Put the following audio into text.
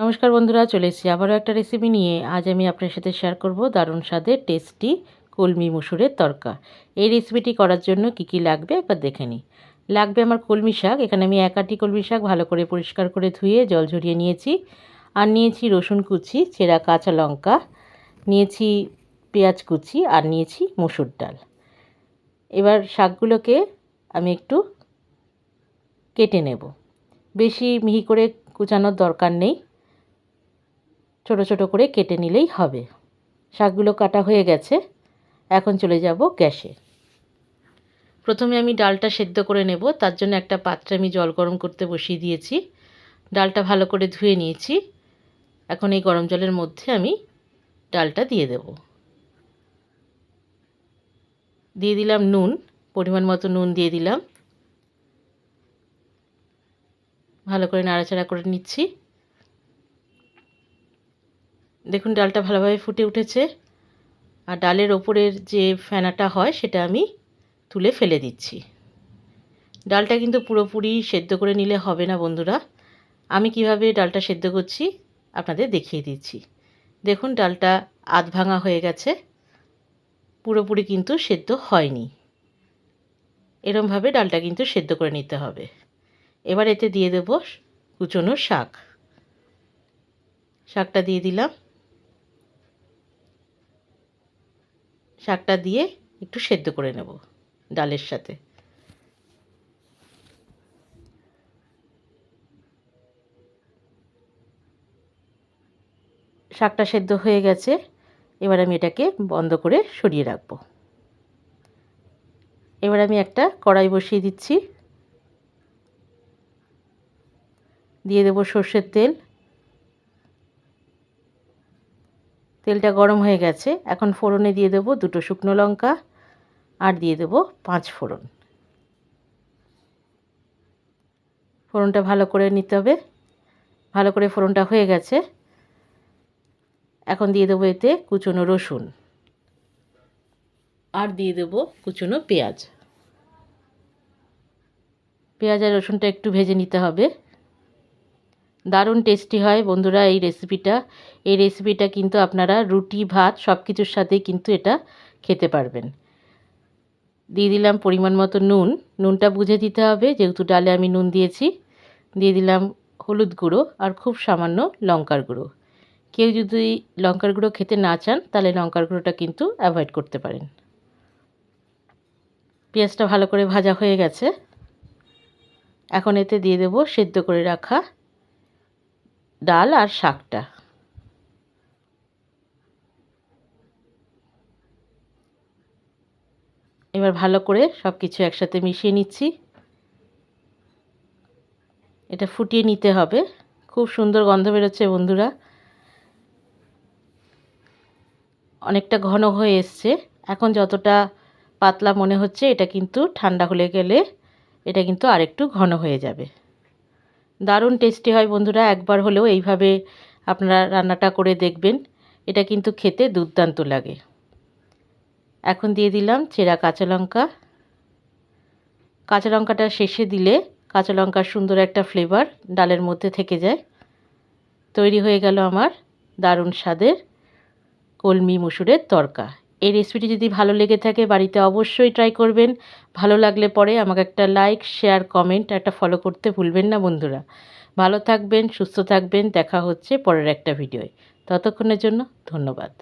নমস্কার বন্ধুরা, চলে এসেছি আবারও একটা রেসিপি নিয়ে। আজ আমি আপনার সাথে শেয়ার করব দারুণ স্বাদের টেস্টি কলমি মুসুরের তরকা। এই রেসিপিটি করার জন্য কি কি লাগবে একবার দেখে নিই। লাগবে আমার কলমি শাক, এখানে আমি এক আটি কলমি শাক ভালো করে পরিষ্কার করে ধুয়ে জল ঝরিয়ে নিয়েছি। আর নিয়েছি রসুন কুচি, চেরা কাঁচা লঙ্কা, নিয়েছি পেঁয়াজ কুচি আর নিয়েছি মুসুর ডাল। এবার শাকগুলোকে আমি একটু কেটে নেব। বেশি মিহি করে কুচানোর দরকার নেই। ছোট ছোট করে কেটে নিলেই হবে। শাকগুলো কাটা হয়ে গেছে। এখন চলে যাব গ্যাসে। প্রথমে আমি ডালটা সেদ্ধ করে নেব। তার জন্য একটা পাত্রে আমি জল গরম করতে বসিয়ে দিয়েছি। ডালটা ভালো করে ধুয়ে নিয়েছি। এখন এই গরম জলের মধ্যে আমি ডালটা দিয়ে দেব। দিয়ে দিলাম নুন, পরিমাণ মতো নুন দিয়ে দিলাম। ভালো করে নাড়াচাড়া করে নিচ্ছি। দেখুন, ডালটা ভালোভাবে ফুটে উঠেছে। আর ডালের ওপরের যে ফেনাটা হয়, সেটা আমি তুলে ফেলে দিচ্ছি। ডালটা কিন্তু পুরোপুরি সেদ্ধ করে নিলে হবে না, বন্ধুরা। আমি কীভাবে ডালটা সেদ্ধ করছি, আপনাদের দেখিয়ে দিচ্ছি। দেখুন, ডালটা আধ ভাঙা হয়ে গেছে। পুরোপুরি কিন্তু সেদ্ধ হয়নি। এরমভাবে ডালটা কিন্তু সেদ্ধ করে নিতে হবে। এবার এতে দিয়ে দেব কুচনো শাক। শাকটা দিয়ে দিলাম। শাকটা দিয়ে একটু সেদ্ধ করে নেব ডালের সাথে। শাকটা সেদ্ধ হয়ে গেছে, এবার আমি এটাকে বন্ধ করে সরিয়ে রাখব। এবার আমি একটা কড়াই বসিয়ে দিচ্ছি। দিয়ে দেবো সর্ষের তেল তেলটা গরম হয়ে গেছে। এখন ফোড়নে দিয়ে দেবো দুটো শুকনো লঙ্কা আর দিয়ে দেবো পাঁচ ফোড়ন। ফোড়নটা ভালো করে নিতে হবে। ভালো করে ফোড়নটা হয়ে গেছে। এখন দিয়ে দেবো এতে কুচনো রসুন আর দিয়ে দেবো কুচনো পেঁয়াজ। পেঁয়াজ আর রসুনটা একটু ভেজে নিতে হবে। দারুণ টেস্টি হয় বন্ধুরা এই রেসিপিটা এই রেসিপিটা কিন্তু আপনারা রুটি, ভাত সব কিছুর সাথেই কিন্তু এটা খেতে পারবেন। দিয়ে দিলাম পরিমাণ মতো নুন। নুনটা বুঝে দিতে হবে, যেহেতু ডালে আমি নুন দিয়েছি। দিয়ে দিলাম হলুদ গুঁড়ো আর খুব সামান্য লঙ্কার গুঁড়ো। কেউ যদি লঙ্কার গুঁড়ো খেতে না চান, তাহলে লঙ্কার গুঁড়োটা কিন্তু অ্যাভয়েড করতে পারেন। পেঁয়াজটা ভালো করে ভাজা হয়ে গেছে। এখন এতে দিয়ে দেবো সেদ্ধ করে রাখা ডাল আর শাকটা। এবার ভালো করে সব কিছু একসাথে মিশিয়ে নিচ্ছি। এটা ফুটিয়ে নিতে হবে। খুব সুন্দর গন্ধ বেরোচ্ছে বন্ধুরা। অনেকটা ঘন হয়ে এসছে। এখন যতটা পাতলা মনে হচ্ছে, এটা কিন্তু ঠান্ডা হলে গেলে এটা কিন্তু আরেকটু ঘন হয়ে যাবে। দারুণ টেস্টি হয় বন্ধুরা, একবার হলেও এইভাবে আপনারা রান্নাটা করে দেখবেন। এটা কিন্তু খেতে দুর্দান্ত লাগে। এখন দিয়ে দিলাম চেরা কাঁচা লঙ্কা। কাঁচা লঙ্কাটা শেষে দিলে কাঁচা লঙ্কার সুন্দর একটা ফ্লেভার ডালের মধ্যে থেকে যায়। তৈরি হয়ে গেল আমার দারুণ স্বাদের কলমি মুসুরের তরকা। এই রেসিপিটি যদি ভালো লেগে থাকে বাড়িতে অবশ্যই ট্রাই করবেন। ভালো লাগলে পরে আমাকে একটা লাইক শেয়ার কমেন্ট একটা ফলো করতে ভুলবেন না বন্ধুরা। ভালো থাকবেন, সুস্থ থাকবেন, দেখা হচ্ছে পরের একটা ভিডিওয় ততক্ষণের জন্য ধন্যবাদ।